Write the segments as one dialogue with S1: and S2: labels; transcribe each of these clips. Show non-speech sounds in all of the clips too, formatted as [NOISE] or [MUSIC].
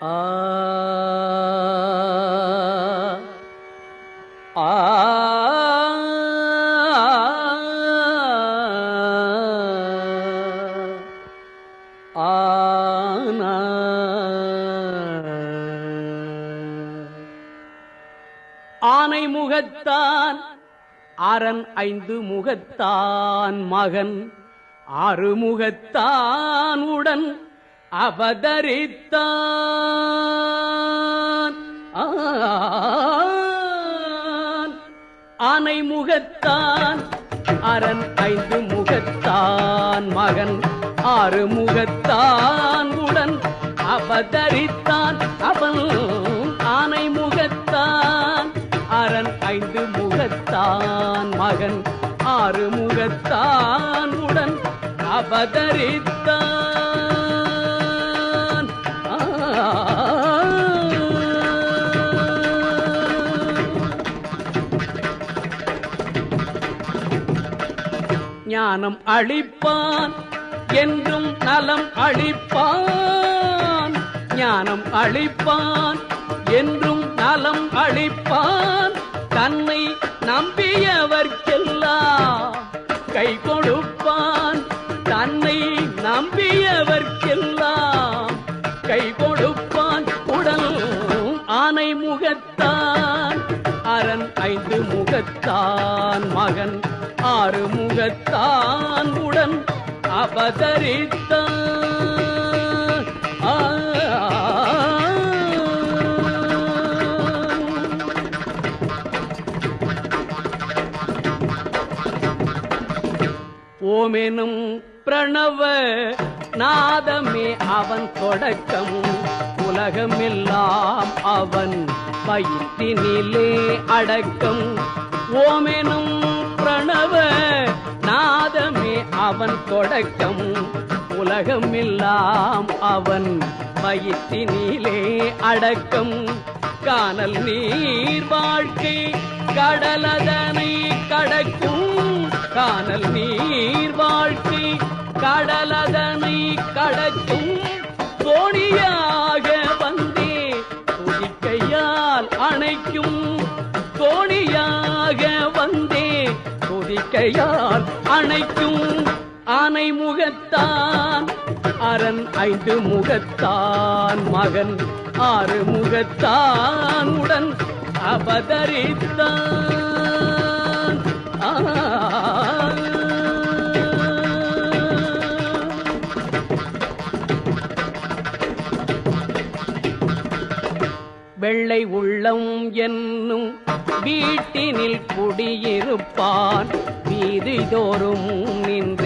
S1: ஆ ஆ ஆனா ஆனை முகத்தான் அரண் ஐந்து முகத்தான் மகன் ஆறு முகத்தான் உடன் அவதரித்தான். ஆனை. முகத்தான் அரண் ஐந்து முகத்தான். மகன் ஆறு முகத்தான். உடன் அவதரித்தான். அவன் ஆனை முகத்தான் அரண் ஐந்து முகத்தான். மகன் ஆறு முகத்தான். உடன் அவதரித்தான். ஞானம் அளிப்பான் என்றும் நலம் அளிப்பான். ஞானம் அளிப்பான் என்றும் நலம் அளிப்பான். தன்னை நம்பியவர்க்கெல்லாம் கை கொடுப்பான். தன்னை நம்பியவர்க்கெல்லாம் கை கொடுப்பான். உடல் ஆனை முகத்தான் அரண் ஐந்து முகத்தான் மகன் ஆறு முகத்தான் உடன் அவதரித்தான் ஓமெனும் பிரணவ நாதமே அவன் தொடக்கம் உலகமெல்லாம் அவன் வயிற்றினிலே அடக்கம். ஓமெனும் அவன் தொடக்கம் உலகமெல்லாம் அவன் வயிற்றினிலே அடக்கம். காணல் நீர் வாழ்க்கை கடலதனை கடக்கும். காணல் நீர் வாழ்க்கை கடலதனை கடக்கும். கோணியாக வந்தே துதிக்கையால் அணைக்கும். கோணியாக வந்தே துதிக்கையால் அணைக்கும். ஆனை முகத்தான். அரண் ஐந்து முகத்தான். மகன் ஆறு முகத்தான். உடன் அவதரித்தான் வெள்ளை உள்ளம் என்னும் வீட்டினில் குடியிருப்பான் வீதி தோறும் நின்றே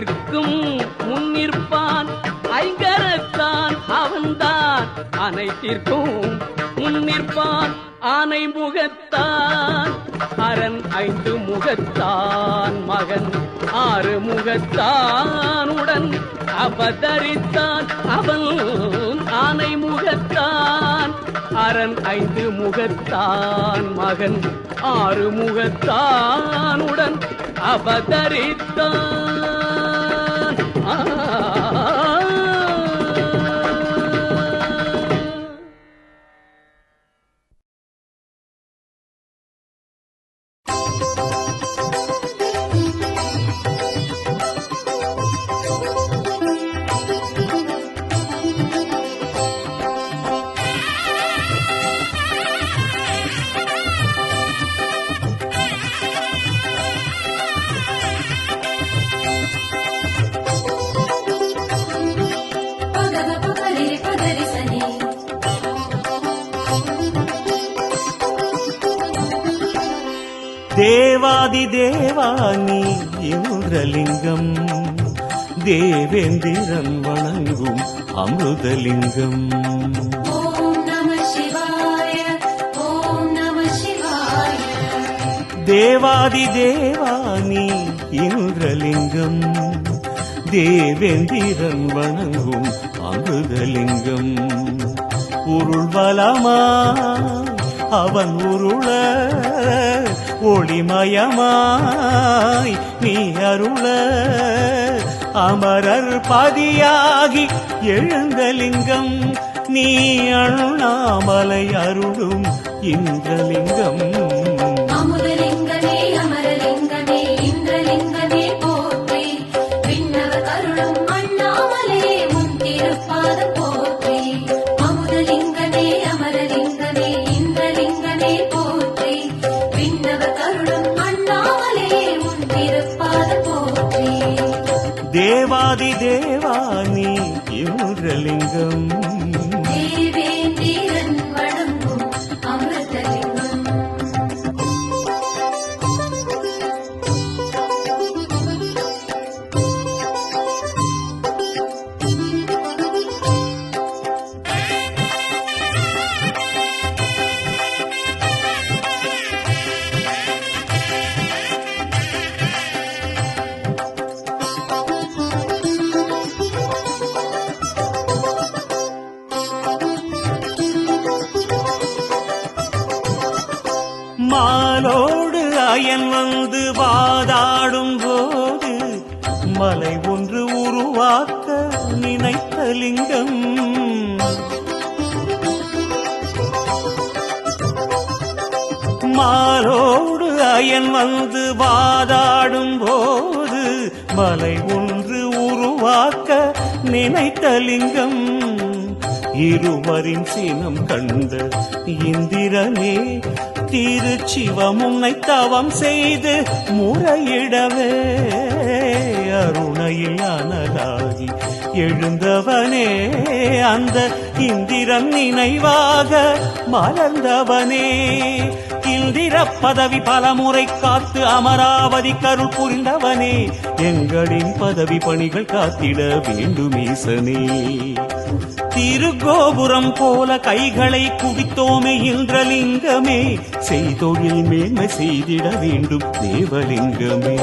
S1: நிற்கும் முன்னிற்பான் ஐங்கரத்தான் அவன்தான். அனைத்திற்கும் முன்னிற்பான் ஆனை முகத்தான். அரண் ஐந்து முகத்தான் மகன் ஆறு முகத்தானுடன் அவதரித்தான் அவன் ஆனை முகத்தான். அரண் ஐந்து முகத்தான் மகன் ஆறு முகத்தானுடன் அவதரித்தான்.
S2: Ah. [LAUGHS]
S3: தேவாதி தேவானி இந்திரலிங்கம் தேவேந்திரன் வணங்கும் அமிர்தலிங்கம். தேவாதி தேவானி இந்திரலிங்கம் தேவேந்திரன் வணங்கும் அமிர்தலிங்கம். பொருள் வளமா அவன் உருள ஒளிமயமாய் நீ அருள. அமரர் பதியாகி எழுந்தலிங்கம் நீ அருணாமலை அருளும் இந்திரலிங்கம். தேவாதி தேவானி மாலோடு வந்து வாதாடும் போது மலை ஒன்று உருவாக்க நினைத்த லிங்கம். மாலோடு அயன் வந்து வாதாடும் போது மலை ஒன்று உருவாக்க நினைத்த லிங்கம். இருவரின் சினம் கண்ட இந்திரனே திருச்சிவம் உன்னை தவம் செய்து முறையிடவே. அருணையில் அனலாகி எழுந்தவனே அந்த இந்திரன் நினைவாக மலர்ந்தவனே. இந்திர பதவி பலமுறை காத்து அமராவதி கருள் புரிந்தவனே. எங்களின் பதவி பணிகள் காத்திட வேண்டும் ஈசனே திருக்கோபுரம் போல கைகளை குவித்தோமே இந்திரலிங்கமே. செய்தொழில் மேன்மை செய்திட வேண்டும் தேவலிங்கமே.